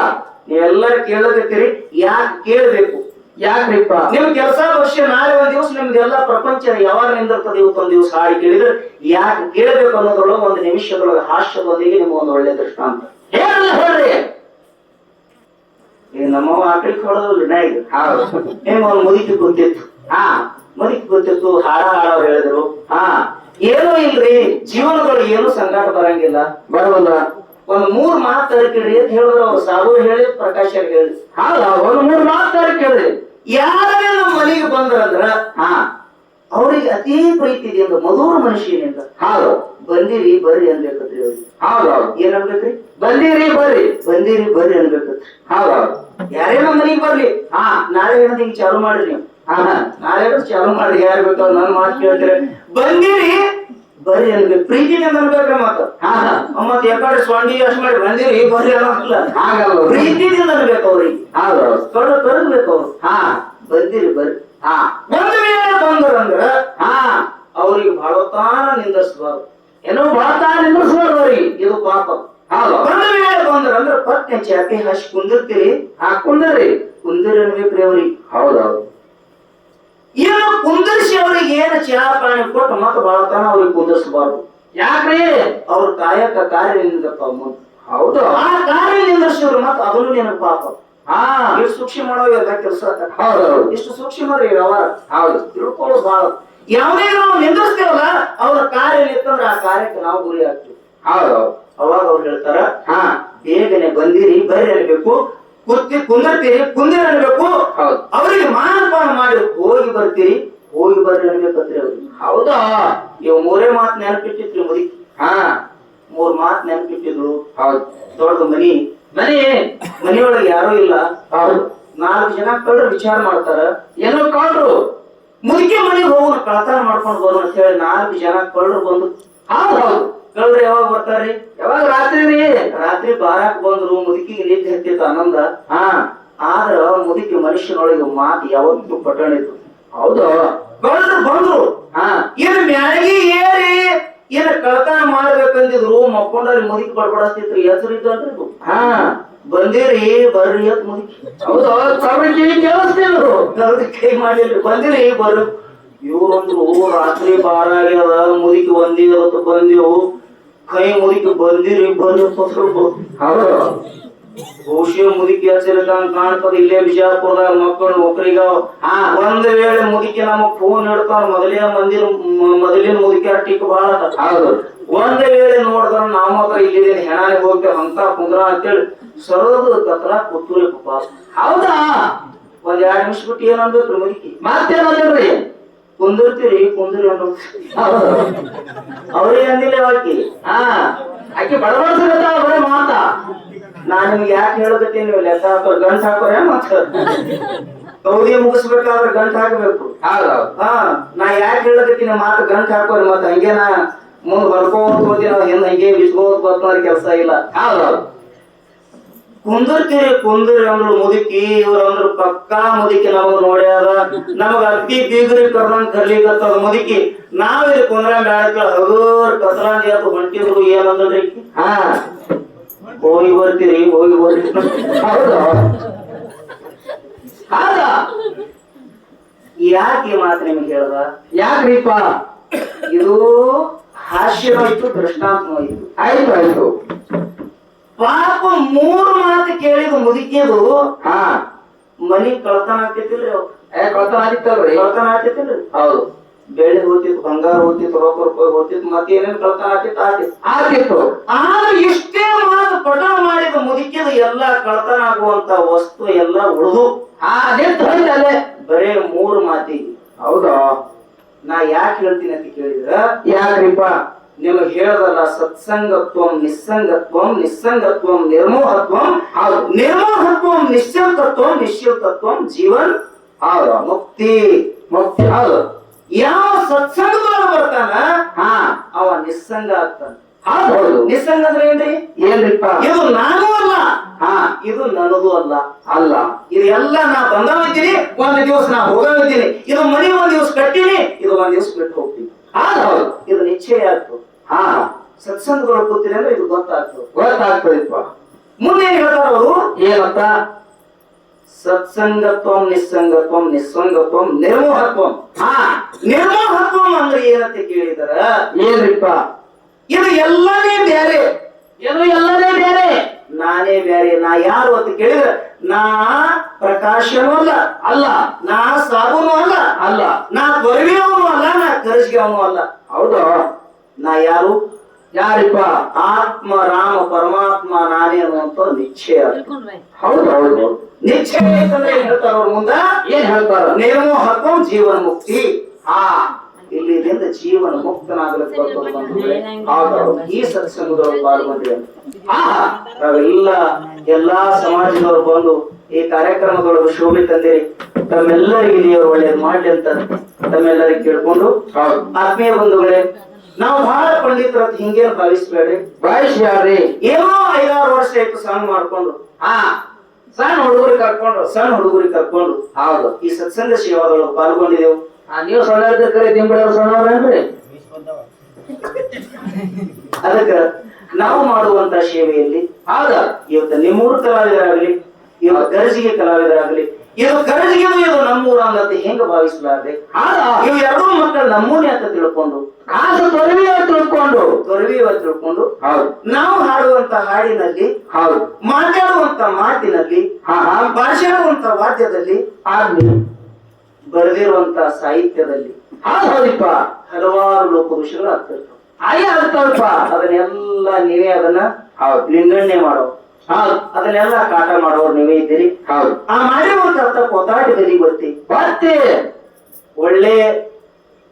ನೀವೆಲ್ಲರೂ ಕೇಳಕತ್ತೀರಿ. ಯಾಕೆ ಕೇಳಬೇಕು? ಯಾಕ್ರಿಪ್ಪ ನಿಮ್ ಕೆಲಸ ವರ್ಷ ನಾಳೆ ಒಂದ್ ದಿವಸ ನಿಮ್ದೆಲ್ಲ ಪ್ರಪಂಚ ಯಾವಾಗ ನಿಂದಿರ್ತದೆ ಇವತ್ತೊಂದ್ ದಿವಸ ಹಾಡಿ ಕೇಳಿದ್ರೆ ಯಾಕೆ ಕೇಳಬೇಕು ಅನ್ನೋದ್ರೊಳಗೆ ಒಂದು ನಿಮಿಷದೊಳಗೆ ಹಾಸ್ಯದೊಂದಿಗೆ ನಿಮ್ಗೆ ಒಂದು ಒಳ್ಳೆ ದೃಷ್ಟಾಂತ. ಹೇಳಲ್ಲ ಹೇಳ್ರಿ. ಈ ನಮ್ಮವ ಆಕಳಿಗೆ ಹೊಡೆದ್ರಲ್ಲಿ ನಾ ಈಗ ಹೌದು. ನಿಮ್ಗೆ ಒಂದು ಮುದುಕಿ ಗೊತ್ತಿತ್ತು. ಹಾ ಮುದುಕಿ ಗೊತ್ತಿತ್ತು ಹಾಡ ಹಾಡವ್ರು ಹೇಳಿದ್ರು. ಹಾ ಏನೂ ಇಲ್ರಿ ಜೀವನದೊಳಗೆ ಏನು ಸಂಗಾಟ ಬರಂಗಿಲ್ಲ. ಬರೋಲ್ಲ ಒಂದ್ ಮೂರ್ ಮಾತು ತರಕಿಡ್ರಿ ಅಂತ ಹೇಳಿದ್ರು ಅವ್ರು. ಸಾಗು ಹೇಳಿ ಪ್ರಕಾಶ್ ಹೇಳಿ ಹೌದು? ಒಂದು ಮೂರು ಮಾತು ಕೇಳ್ರಿ ಯಾರೇ ನಮ್ಮ ಮನೆಗೆ ಬಂದ್ರಂದ್ರ ಹಾ. ಅವ್ರಿಗೆ ಅತಿ ಪ್ರೀತಿದಿಂದ ಮಧುರ ಮನುಷ್ಯನಿಂದ. ಹೌದು. ಬಂದಿರಿ ಬರ್ರಿ ಅನ್ಬೇಕತ್ರಿ ಅವ್ರಿಗೆ ಹೌದು ಹೌದು. ಏನ್ ಅನ್ಬೇಕ್ರಿ ಬಂದಿರಿ ಬರ್ರಿ. ಬಂದಿರಿ ಬರ್ರಿ ಅನ್ಬೇಕತ್ರಿ ಹೌದೌದು ಹೌದು. ಯಾರೇ ನಮ್ಮ ಮನೆಗೆ ಬರ್ಲಿ. ಹಾ. ನಾಳೆ ಏನಂತ ಹಿಂಗ್ ಚಾಲು ಮಾಡ್ರಿ ನೀವು. ಹಾ. ನಾಳೆ ಚಾಲು ಮಾಡ್ರಿ. ಯಾರು ಬೇಕಾದ್ರು ನನ್ ಮಾತು ಕೇಳ್ತೀರ. ಬಂದಿರಿ ಪ್ರೀತಿದಿಂದ ಅನ್ಬೇಕ್ರಿ ಮಾತು ಮತ್ತೆ. ಹಾ ಮತ್ ಯಾಕಡೆ ಸ್ವಾಂಡಿ ಅಷ್ಟ್ ಮಾಡಿ ಬಂದಿರಿ ಬರ್ರಿ ಅನ್ನೋಲ್ಲ ಹಾಗಲ್ಲ ಪ್ರೀತಿನೇ ಅನ್ಬೇಕು ಅವ್ರಿಗೆ. ಹೌದು ಕಡ ಕರಗ್ಬೇಕು ಅವ್ರು. ಹಾ. ಬಂದಿರಿ ಬರ್ರಿ. ಹಾ. ಒಂದು ವೇಳೆ ಬಂದ್ರಂದ್ರ ಹಾ. ಅವ್ರಿಗೆ ಬಡತಾನ ನಿಂದಿಸ್ಬಾರ್ದು ಏನೋ ಬರ್ತಾ ನಿಂದಿಸ್ಬಾರ್ದು ಅವ್ರಿಗೆ. ಇದು ಪಾಪ. ಒಂದು ವೇಳೆ ಪತ್ನಿ ಪತ್ತೆ ಚಾಪಿ ಹಚ್ಚಿ ಕುಂದಿರ್ತೀರಿ. ಹಾ ಕುಂದ್ರಿ ಕುಂದಿರಿ ಅನ್ಬೇಕ್ರಿ ಅವ್ರಿಗೆ ಹೌದು. ಹೌದು ಕುಂದರ್ಸಿ ಅವರಿಗೆ ಏನು ಚಹಾ ಪಾಣಿ ಕೊಟ್ಟು ಮತ್ತೆ ಬಾಳತಾನ ಅವ್ರಿಗೆ ಕುಂದರ್ಸಬಾರ್ದು. ಯಾಕ್ರಿ? ಅವ್ರ ಕಾಯಕ ಕಾರ್ಯ ನಿಂದಪ್ಪ ಹೌದು? ಆ ಕಾರ್ಯ ನಿಂದರ್ಸಿದ್ರು ಮತ್ತೆ ಅದನ್ನು ನಿನಗೆ ಪಾಪ. ಹಾ. ಇಷ್ಟು ಸೂಕ್ಷ್ಮ ಮಾಡೋ ಎಲ್ಲ ಕೆಲಸ ಎಷ್ಟು ಸೂಕ್ಷ್ಮ ರೀ ವ್ಯವಹಾರ ಹೌದು. ತಿಳ್ಕೊಳ್ಳೋದು ಬಾಳ ಯಾವುದೇ ನಾವು ನಿಂದಿರ್ಸ್ತೇವಲ್ಲ ಅವ್ರ ಕಾರ್ಯ ನಿಂತಂದ್ರೆ ಆ ಕಾರ್ಯಕ್ಕೆ ನಾವು ಗುರಿ ಆಗ್ತೀವಿ. ಹೌದು. ಅವಾಗ ಅವ್ರು ಹೇಳ್ತಾರ ಹಾ. ಬೇಗನೆ ಬಂದಿರಿ ಬರ್ರಿ ಕುತ್ತಿ ಕುಂದಿರ್ತೀರಿ ಕುಂದಿರಿ ಅನ್ಬೇಕು ಹೌದು. ಅವರಿಗೆ ಮಾನಪಾನ ಮಾಡಿ ಹೋಗಿ ಬರ್ತೀರಿ ಹೋಗಿ ಬರ್ರಿ ಅನ್ಬೇಕತ್ರಿ ಅವ್ರಿಗೆ ಹೌದಾ? ಇವ್ ಮೂರೇ ಮಾತು ನೆನಪಿಟ್ಟಿತ್ರಿ ಮುದಿ. ಹಾ. ಮೂರ್ ಮಾತ್ ನೆನಪಿಟ್ಟಿದ್ರು. ಹೌದು. ದೊಡ್ಡ ಮನಿ. ಮನಿ? ಮನೆಯೊಳಗೆ ಯಾರೂ ಇಲ್ಲ. ನಾಲ್ಕು ಜನ ಕಳ್ರು ವಿಚಾರ ಮಾಡ್ತಾರ. ಏನೋ ಕಳ್ರು ಮುದುಕಿ ಮನೆಗೆ ಹೋಗೋಣ ಕಳತನ ಮಾಡ್ಕೊಂಡು ಬರೋಣ ಅಂತ ಹೇಳಿ ನಾಲ್ಕು ಜನ ಕಳ್ರು ಬಂದು ಹೌದು ಹೌದು. ಕಳ್ರು ಯಾವಾಗ ಬರ್ತಾರ್ರಿ? ಯಾವಾಗ? ರಾತ್ರಿ ರೀ. ರಾತ್ರಿ ಬಾರಾಕ್ ಬಂದ್ರು ಮುದುಕಿ ನಿದ್ದೆ ಹತ್ತಿತ್ತು ಆನಂದ. ಹಾ. ಆದ್ರ ಮುದುಕಿ ಮನುಷ್ಯನೊಳಗೆ ಮಾತು ಯಾವತ್ತೂ ಪಟ್ಟಣಿತ್ತು ಹೌದು. ಕಳ್ರು ಬಂದ್ರು. ಹಾ. ಏನ್ ಮ್ಯಾಗಿ ಏರಿ? ಏನ ಕಳತನ ಮಾಡ್ಬೇಕಂದಿದ್ರು? ಮಕ್ಕೊಂಡ್ರಿ ಮುದುಕಿ ಬಡ್ಬಡಸ್ತಿತ್ರಿ ಹೆಸರು ಇತ್ತು ಅಂದ್ರೆ ಹಾ. ಬಂದಿರಿ ಬರ್ರಿ ಅಂತ ಮುದುಕಿ. ಹೌದು. ಕಿವಿ ಕೇಳಿಸ್ತಿದ್ರು ಕಳ್ದು ಕೈ ಮಾಡಿಲ್ರಿ. ಬಂದಿರಿ ಬರ್ರಿ. ಇವ್ರಂದ್ರು ರಾತ್ರಿ ಬಾರ ಆಗ್ಯದ ಮುದುಕಿ ಬಂದಿ ಹೊತ್ತು ಬಂದೆವು ಕೈ ಮುದುಕಿ ಬಂದಿರಿ ಬಂದು ಬಹುಶಃ ಮುದುಕಿ ಹಚ್ಚಿರ್ಕಂಗ್ ಕಾಣ್ತದ ಇಲ್ಲೇ ವಿಜಯಪುರದಾಗ ಮಕ್ಕಳು ನೌಕರಿಗ ಆ ಒಂದ್ ವೇಳೆ ಮುದುಕಿ ನಮಗ್ ಫೋನ್ ಹಿಡ್ತಾರ ಮೊದಲೇ ಮಂದಿರ ಮೊದಲಿನ ಮುದುಕಿ ಟಿಕ್ ಬಾಳ ಒಂದ್ ವೇಳೆ ನೋಡಿದ್ರ ನಾವ್ ಮಾತ್ರ ಇಲ್ಲಿದ್ದೇನೆ ಹೆಣಾನೆ ಹೋಗ್ತೇವೆ ಅಂತ ಕುಂದ್ರ ಅಂತೇಳಿ ಸರೋದು ಕತ್ರ ಕೂತೂರಿ ಪಾಪ. ಹೌದಾ? ಒಂದ್ ಎರಡ್ ನಿಮಿಷ ಬಿಟ್ಟು ಏನ್ ಅನ್ಬೇಕ್ರಿ ಮುದುಕಿ. ಮತ್ತೇನಂದ್ರಿ ಕುಂದಿರ್ತೀರಿ? ಕುಂದಿರಿ ಅನ್ನೋ ಅವ್ರಿಗೆ ಅಂದಿಲ್ಲ ಯಾವಾಕಿ ಹಾ. ಆಕಿ ಬಡಬಡ್ಸಿರತ್ತ ಬರ ಮಾತಾ. ನಾ ನಿಮ್ಗೆ ಯಾಕೆ ಹೇಳಕತ್ತೀನಿ ನೀವು ಲೆಕ್ಕ ಹಾಕೋರ್ ಗಂಟ್ ಹಾಕೋರ ಮತ್ತ ಕೌದಿ ಮುಗಿಸ್ಬೇಕಾದ್ರೆ ಗಂಟ್ ಹಾಕ್ಬೇಕು. ಹಾ. ನಾ ಯಾಕೆ ಹೇಳಕತ್ತೀನಿ ಮಾತು ಗಂಟ್ ಹಾಕೋರಿ? ಮತ್ತ ಹಂಗೆ ನಾ ಮುಂದ್ ಬರ್ಕೋತ ಹೋಗಿ ನಾವ್ ಹಿಂದ್ ಹಂಗೆ ಬಿಸ್ಕೋತ ಬರ್ತಾರ ಕೆಲಸ ಇಲ್ಲ. ಹೌದೌದು. ಕುಂದಿರ್ತೀರಿ ಕುಂದಿರಿ ಅಂದ್ರು ಮುದುಕಿ ಇವ್ರ ಅಂದ್ರು ಪಕ್ಕಾ ಮುದುಕಿ ನಮಗ್ ನೋಡ್ಯಾರ ನಮಗ ಅತಿ ಬೀಗ್ರಿ ಕರ್ದಂಗ್ ಕರ್ಲಿಕತ್ತದ ಮುದುಕಿ. ನಾವ್ ಇಲ್ಲಿ ಕುಂದ್ರ ಬ್ಯಾಳಕ ಹಗೂರ್ ಕಸರಾಂಜಿ ಅಂತ ಹೊಂಟಿದ್ರು ಏನಂದ್ರಿ? ಹಾ. ಹೋಗಿ ಬರ್ತೀರಿ ಹೋಗಿ ಬರ್ತೀರಿ. ಹೌದು? ಯಾಕೆ ಈ ಮಾತು ನಿಮ್ಗೆ ಹೇಳದ? ಯಾಕ್ರಿಪ್ಪ? ಇದು ಹಾಸ್ಯವಾಯ್ತು ದೃಷ್ಟಾಂತವಾಯ್ತು ಆಯ್ತು ಆಯ್ತು. ಪಾಪ ಮೂರು ಮಾತು ಕೇಳಿದ ಮುದುಕಿಯದು ಹಾ. ಮನಿ ಕಳ್ತನ ಆಗ್ತಿತ್ತಿಲ್ರಿ ಅವ್. ಕಳ್ತನ ಕಳ್ತನ ಆಗ್ತಿತ್ತಿಲ್ರಿ? ಹೌದು. ಬೆಳೆ ಹೋಗ್ತಿತ್ತು ಬಂಗಾರ ಹೋಗ್ತಿತ್ತು ರೊಕ್ಕ ರೂಪಾಯಿ ಹೋಗ್ತಿತ್ತು ಮತ್ತೆ ಏನೇನು ಕಳ್ತನ ಆಗ್ತಿತ್ತು? ಆಗ್ತಿತ್ತು. ಆಗ್ತಿತ್ತು. ಆದ್ರೆ ಇಷ್ಟೇ ಮಾತು ಪಟ ಮಾಡಿದ ಮುದುಕಿದ ಎಲ್ಲಾ ಕಳ್ತನ ಆಗುವಂತ ವಸ್ತು ಎಲ್ಲ ಉಳಿದು. ಅದೇ ಬರೇ ಮೂರು ಮಾತಿ ಹೌದಾ? ನಾ ಯಾಕೆ ಹೇಳ್ತೀನಿ ಅಂತ ಕೇಳಿದ್ರ? ಯಾಕ್ರಿಪ್ಪ? ನಿಮಗೆ ಹೇಳದಲ್ಲ ಸತ್ಸಂಗತ್ವಂ ನಿಸ್ಸಂಗತ್ವಂ ನಿಸ್ಸಂಗತ್ವಂ ನಿರ್ಮೋಹತ್ವಂ ಹಾಗು ನಿರ್ಮೋಹತ್ವಂ ನಿಶ್ಚಲ್ತತ್ವಂ ನಿಶ್ಚಲ್ತತ್ವಂ ಜೀವನ್ ಆದ ಮುಕ್ತಿ. ಮುಕ್ತಿ ಹೌದು. ಯಾವ ಸತ್ಸಂಗದೊಳಗೆ ಬರ್ತಾನ? ಹಾ ಅವ ನಿಸ್ಸಂಗ ಆಗ್ತಾನ. ನಿಸ್ಸಂಗ ಅಂದ್ರೆ ಏನ್ರಿ? ಏನ್ರಿಪ್ಪ? ಇದು ನಾನು ಅಲ್ಲ. ಹಾ. ಇದು ನನಗೂ ಅಲ್ಲ. ಅಲ್ಲ. ಇದು ಎಲ್ಲ ನಾ ಬಂದಿದ್ದೀನಿ ಒಂದ್ ದಿವಸ ನಾ ಹೋಗಿದ್ದೀನಿ ಇದು ಮನೆ ಒಂದ್ ದಿವಸ ಕಟ್ಟಿನಿ ಇದು ಒಂದ್ ದಿವಸ ಬಿಟ್ಟು ಹೋಗ್ತೀನಿ. ಇದು ನಿಶ್ಚಯ ಆಗ್ತದೆ. ಹಾ. ಸತ್ಸಂಗದೊಳಗೆ ಕೂತೀನಿ ಅಂದ್ರೆ ಇದು ಗೊತ್ತಾಗ್ತದೆ. ಗೊತ್ತಾಗ್ತದಪ್ಪ. ಮುಂದೆ ಏನ್ ಹೇಳ್ತಾರ ಅವರು ಏನಂತ? ಸತ್ಸಂಗತ್ವಂ ನಿಸ್ಸಂಗತ್ವಂ ನಿಸ್ಸಂಗತ್ವಂ ನಿರ್ಮೋಹತ್ವಂ. ಹಾ. ನಿರ್ಮೋಹತ್ವಂ ಅಂದ್ರೆ ಏನಂತ ಕೇಳಿದಾರ? ಏನ್ರಿಪ್ಪ? ಇದು ಎಲ್ಲನೇ ಬೇರೆ ಇದು ಎಲ್ಲನೇ ಬೇರೆ ನಾನೇ ಬೇರೆ ನಾ ಯಾರು ಅಂತ ಕೇಳಿದ್ರೆ ನಾ ಪ್ರಕಾಶನೂ ಅಲ್ಲ. ಅಲ್ಲ. ನಾ ಸಾಬೂನು ಅಲ್ಲ. ಅಲ್ಲ. ನಾ ಬರವಿಯವನು ಅಲ್ಲ ನಾ ಕರ್ಜಿಗೆವನು ಅಲ್ಲ. ಹೌದು? ನಾ ಯಾರು? ಯಾರಿಪ್ಪ? ಆತ್ಮ ರಾಮ ಪರಮಾತ್ಮ ನಾನೇ ಅನ್ನುವಂತ ನಿಶ್ಚಯ. ಹೌದು ಹೌದು. ನಿಶ್ಚಯ ಅಂತಂದ್ರೆ ಹೇಳ್ತಾರ ಅವ್ರ ಮುಂದ? ಏನ್ ಹೇಳ್ತಾರ? ನಿರ್ಮೋಹತ್ವಂ ಜೀವನ ಮುಕ್ತಿ. ಆ ಇಲ್ಲಿದಿಂದ ಜೀವನ ಮುಕ್ತನಾಗಲಿಕ್ಕೆ ಈ ಸತ್ಸಂಗದವರು ಪಾಲ್ಗೊಂಡ್ರಿ ಅಂತ ಹಾ ನಾವೆಲ್ಲ ಎಲ್ಲಾ ಸಮಾಜದವರು ಬಂದು ಈ ಕಾರ್ಯಕ್ರಮದೊಳಗೆ ಶೋಭೆ ತಂದಿರಿ. ತಮ್ಮೆಲ್ಲರಿಗೆ ದೇವರು ಒಳ್ಳೇದು ಮಾಡ್ಲಿ ಅಂತ ತಮ್ಮೆಲ್ಲರಿಗೆ ಕೇಳ್ಕೊಂಡು. ಹೌದು. ಆತ್ಮೀಯ ಬಂಧುಗಳೇ ನಾವು ಬಹಳ ಪಂಡಿತರ ಅಂತ ಹಿಂಗೇನು ಭಾವಿಸ್ಬೇಡ್ರಿ? ಏನೋ ಐದಾರು ವರ್ಷ ಆಯ್ತು ಸಣ್ಣ ಮಾಡ್ಕೊಂಡು. ಹಾ. ಸಣ್ಣ ಹುಡುಗರಿಗೆ ಕರ್ಕೊಂಡು ಸಣ್ಣ ಹುಡುಗರಿಗೆ ಕರ್ಕೊಂಡು ಹೌದು. ಈ ಸತ್ಸಂಗ ಸೇವಾದೊಳಗೆ ಪಾಲ್ಗೊಂಡಿದೆವು. ಆ, ನೀವು ಸಣ್ಣ ಕರೆ ದಿಂಬಳವ್ರು ಸಣ್ಣವ್ರೇನ್ರಿ? ಅದಕ್ಕೆ ನಾವು ಮಾಡುವಂತ ಸೇವೆಯಲ್ಲಿ ಆಗ ಇವತ್ತು ನಿಮ್ಮೂರು ಕಲಾವಿದರಾಗಲಿ ಇವತ್ತು ಗರಜಿಗೆ ಕಲಾವಿದರಾಗಲಿ ಇದು ಗರಜಿಗೆ ಇದು ನಮ್ಮೂರ ಅಂತ ಹೆಂಗ ಭಾವಿಸಲಾರ್ದೆ? ಇವು ಎರಡೂ ಮಕ್ಕಳು ನಮ್ಮೂನೆ ಅಂತ ತಿಳ್ಕೊಂಡು. ಕಾಸು ತೊರವಿ ತಿಳ್ಕೊಂಡು. ತೊರವಿ ತಿಳ್ಕೊಂಡು. ಹೌದು. ನಾವು ಹಾಡುವಂತ ಹಾಡಿನಲ್ಲಿ ಹೌದು. ಮಾತಾಡುವಂತ ಮಾತಿನಲ್ಲಿ ಭಾಷಾಡುವಂತ ವಾದ್ಯದಲ್ಲಿ ಆಗ್ಲಿ. ಬರೆದಿರುವಂತ ಸಾಹಿತ್ಯದಲ್ಲಿ ಹೌದಪ್ಪ. ಹಲವಾರು ವಿಷಯಗಳು ಆಗ್ತಿರ್ತವೆ ಆಗ್ತಾವಪ್ಪ ಅದನ್ನೆಲ್ಲ ನೀವೇ ಅದನ್ನ ಹೌದು. ನಿಂಗಣ್ಣೆ ಮಾಡೋ. ಅದನ್ನೆಲ್ಲ ಕಾಟ ಮಾಡೋರು ನೀವೇ ಇದ್ದೀರಿ. ಹೌದು. ಆ ಮಾಡಿರುವಂತ ಕೊತಾಟದಲ್ಲಿ ಗೊತ್ತಿ. ಮತ್ತೆ? ಒಳ್ಳೆ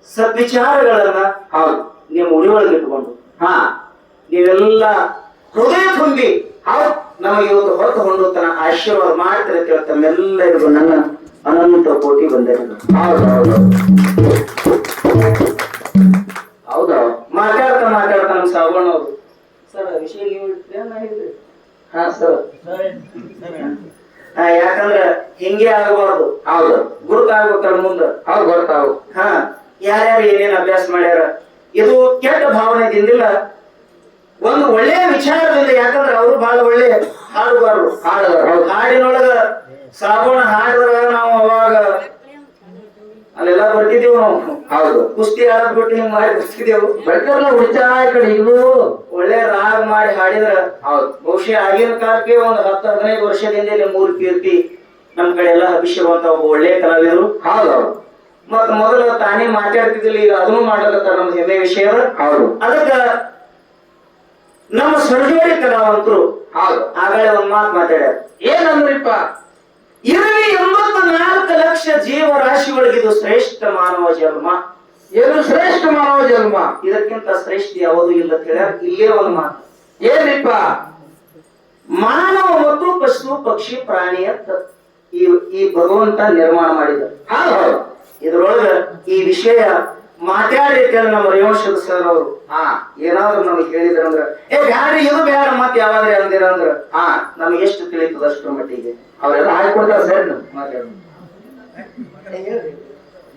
ಸದ್ವಿಚಾರಗಳನ್ನ ಹೌದು. ನಿಮ್ಮ ಉಳಿಯೊಳಗೆ ಇಟ್ಕೊಂಡು. ಹಾ. ನೀವೆಲ್ಲ ಹೃದಯ ತುಂಬಿ ಹೌದು. ನಮಗೆ ಇವತ್ತು ಹೊರತು ಹೊಂದು ತನ್ನ ಆಶೀರ್ವಾದ ಮಾಡ್ತಾರೆ ತಮ್ಮೆಲ್ಲರಿಗೂ ನನ್ನ ಅನಂತ ಕೋಟಿ ಹೌದು ಹೌದು ಮಾತಾಡ್ತಾ ಮಾತಾಡ್ತಾ ನಮ್ಮ ಸಾಗೋಣ ಅವರು ಸರ್ ವಿಷಯ ನೀವು ಇಡ್ತೀರಾ ನಾ ಇಡ್ರಿ ಹಾ ಸರ್ ಹಾ ಯಾಕಂದ್ರೆ ಹಿಂಗೆ ಆಗಬಾರ್ದು ಹೌದು ಗುರುತಾಗ್ಬೇಕಲ್ಲ ಮುಂದ ಹೌದು ಗೊತ್ತಾವು ಹಾ ಯಾರ್ಯಾರು ಏನೇನ್ ಅಭ್ಯಾಸ ಮಾಡ್ಯಾರ ಇದು ಕೆಟ್ಟ ಭಾವನೆದಿಂದಿಲ್ಲ ಒಂದು ಒಳ್ಳೆಯ ವಿಚಾರದಿಂದ ಯಾಕಂದ್ರೆ ಅವರು ಬಹಳ ಒಳ್ಳೆ ಹಾಡುಗಾರರು ಹಾಡುಗಾರರು, ಹೌದು. ಹಾಡಿನೊಳಗ ಸಾಬೂನ ಹಾಡಿದ್ರ ನಾವು ಅವಾಗ ಅಲ್ಲೆಲ್ಲ ಬರ್ತಿದ್ದೀವಿ ನಾವು ನಾವು ಹೌದು ಹಿಂಗ್ ಮಾಡಿ ಬರ್ತಾರಲ್ಲ ಈ ಕಡೆ ಇವು ಒಳ್ಳೆ ರಾಗ ಮಾಡಿ ಹಾಡಿದ್ರ ಹೌದು. ಬಹುಶಃ ಆಗಿನ ಕಾಲಕ್ಕೆ ಒಂದು ಹತ್ತು ಹದಿನೈದು ವರ್ಷದಿಂದ ಮೂರು ಕೀರ್ತಿ ನಮ್ ಕಡೆ ಎಲ್ಲ ಒಬ್ಬ ಒಳ್ಳೆ ಕಲಾವಿದರು. ಹೌದು. ಮತ್ತ ಮೊದಲು ತಾನೇ ಮಾತಾಡ್ತಿದ್ದಿಲ್ಲ ಈಗ ಅದನ್ನು ಮಾಡ್ಲತ್ತಾರ ನಮ್ದು ಹೆಮ್ಮೆ ವಿಷಯ. ಹೌದು. ಅದಕ್ಕ ನಮ್ಮ ಸರ್ಜೋಡಿ ಕಲಾವಂತರು ಹೌದು. ಆಗಲೇ ಒಂದ್ ಮಾತು ಮಾತಾಡ್ಯಾರ. ಏನಂದ್ರಿಪ್ಪ? ಇರಲಿ ಎಂಬತ್ತ ನಾಲ್ಕು ಲಕ್ಷ ಜೀವರಾಶಿಗಳಿಗಿದು ಶ್ರೇಷ್ಠ ಮಾನವ ಜನ್ಮ. ಏನು ಶ್ರೇಷ್ಠ ಮಾನವ ಜನ್ಮ ಇದಕ್ಕಿಂತ ಶ್ರೇಷ್ಠ ಯಾವುದು ಇಲ್ಲ ಅಂತ ಹೇಳ್ಯಾರ? ಇಲ್ಲೇ ಒಂದು ಮಾತು. ಏನಿಪ್ಪ? ಮಾನವ ಮತ್ತು ಪಶು ಪಕ್ಷಿ ಪ್ರಾಣಿಯ ತ- ಈ ಈ ಭಗವಂತ ನಿರ್ಮಾಣ ಮಾಡಿದ. ಇದ್ರೊಳಗ ಈ ವಿಷಯ ಮಾತಾಡಿ ನಮ್ಮ ರೇವಂಶದ ಸರ್ ಅವರು. ಹಾ. ಏನಾದ್ರು ನಮಗೆ ಹೇಳಿದ್ರಂದ್ರ ಏ ಬ್ಯಾಡ್ರಿ ಇದು ಬ್ಯಾಡ ಮತ್ತೆ ಯಾವಾಗ್ರಿ ಅಂದಿರ ಅಂದ್ರ. ಹಾ. ನಮ್ಗೆ ಎಷ್ಟು ತಿಳಿತದ ಅಷ್ಟರ ಮಟ್ಟಿಗೆ. ಅವರೆಲ್ಲ ಹಾಕೊಡ್ತಾರ ಸರ್ ಮಾತಾಡು